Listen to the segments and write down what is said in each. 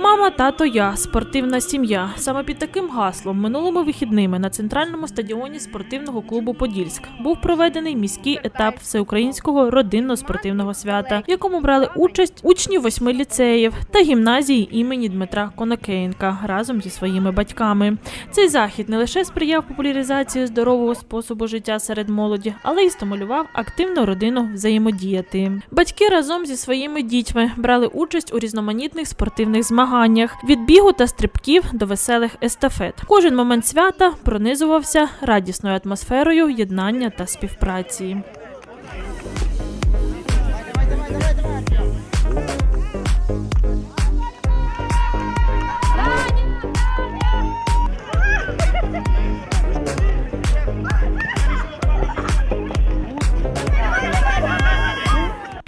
Мама, тато, я спортивна сім'я. Саме під таким гаслом минулими вихідними на центральному стадіоні спортивного клубу Подільськ був проведений міський етап всеукраїнського родинно-спортивного свята, в якому брали участь учні восьми ліцеїв та гімназії імені Дмитра Конакеєнка разом зі своїми батьками. Цей захід не лише сприяв популяризації здорового способу життя серед молоді, але й стимулював активну родину взаємодіяти. Батьки разом зі своїми дітьми брали участь у різноманітних спортивних змаганнях від бігу та стрибків до веселих естафет. Кожен момент свята пронизувався радісною атмосферою єднання та співпраці.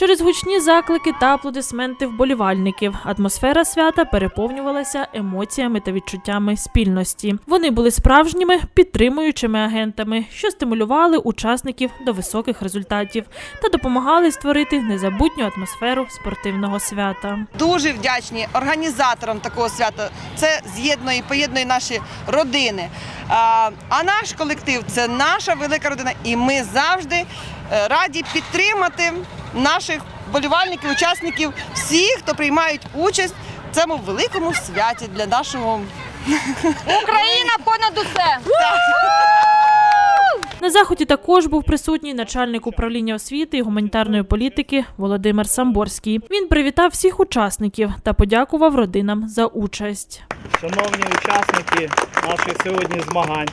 Через гучні заклики та аплодисменти вболівальників атмосфера свята переповнювалася емоціями та відчуттями спільності. Вони були справжніми підтримуючими агентами, що стимулювали учасників до високих результатів та допомагали створити незабутню атмосферу спортивного свята. Дуже вдячні організаторам такого свята. Це з'єднує і поєднує наші родини. А, наш колектив це наша велика родина, і ми завжди е, раді підтримати наших болівальників, учасників, всіх, хто приймають участь в цьому великому святі для нашого. Україна понад усе. На заході також був присутній начальник управління освіти і гуманітарної політики Володимир Самборський. Він привітав всіх учасників та подякував родинам за участь. Шановні учасники наших сьогодні змагань,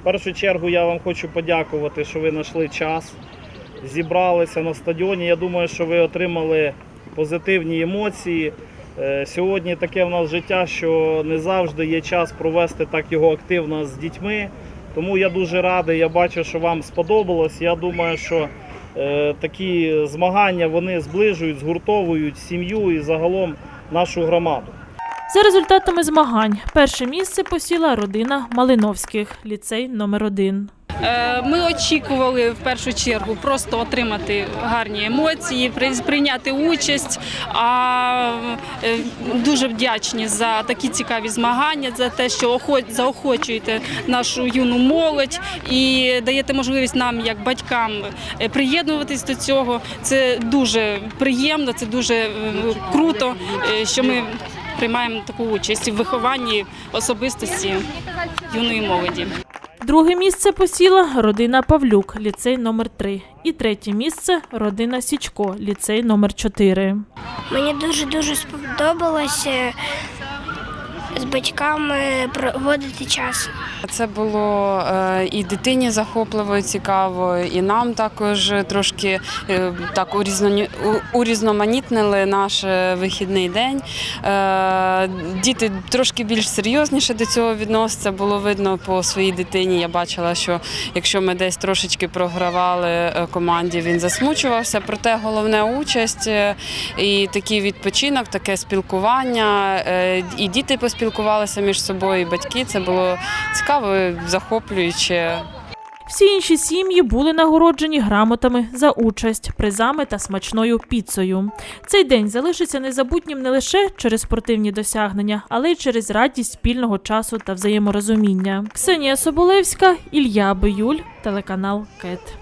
в першу чергу я вам хочу подякувати, що ви знайшли час, зібралися на стадіоні. Я думаю, що ви отримали позитивні емоції. Е, Сьогодні таке в нас життя, що не завжди є час провести так його активно з дітьми. Тому я дуже радий, я бачу, що вам сподобалось. Я думаю, що е, такі змагання вони зближують, згуртовують сім'ю і загалом нашу громаду. За результатами змагань перше місце посіла родина Малиновських, ліцей номер 1 Е, Ми очікували в першу чергу просто отримати гарні емоції, прийняти участь. А е, дуже вдячні за такі цікаві змагання, за те, що охо- заохочуєте нашу юну молодь і даєте можливість нам, як батькам, е, приєднуватись до цього. Це дуже приємно, це дуже е, круто, е, що ми приймаємо таку участь в вихованні особистості юної молоді. Друге місце посіла родина Павлюк, ліцей номер 3 І третє місце родина Січко, ліцей номер 4 Мені дуже дуже сподобалося з батьками проводити час. Це було е, і дитині захопливо, і цікаво, і нам також трошки е, так урізноманітнили наш е, вихідний день. Діти трошки більш серйозніше до цього відносяться. Було видно по своїй дитині. Я бачила, що якщо ми десь трошечки програвали команді, він засмучувався. Проте головне участь і такий відпочинок, таке спілкування. І діти поспілкувалися між собою, і батьки. Це було цікаво, захоплююче. Всі інші сім'ї були нагороджені грамотами за участь, призами та смачною піцею. Цей день залишиться незабутнім не лише через спортивні досягнення, але й через радість спільного часу та взаєморозуміння. Ксенія Соболевська, Ілля Биюль, телеканал КЕТ.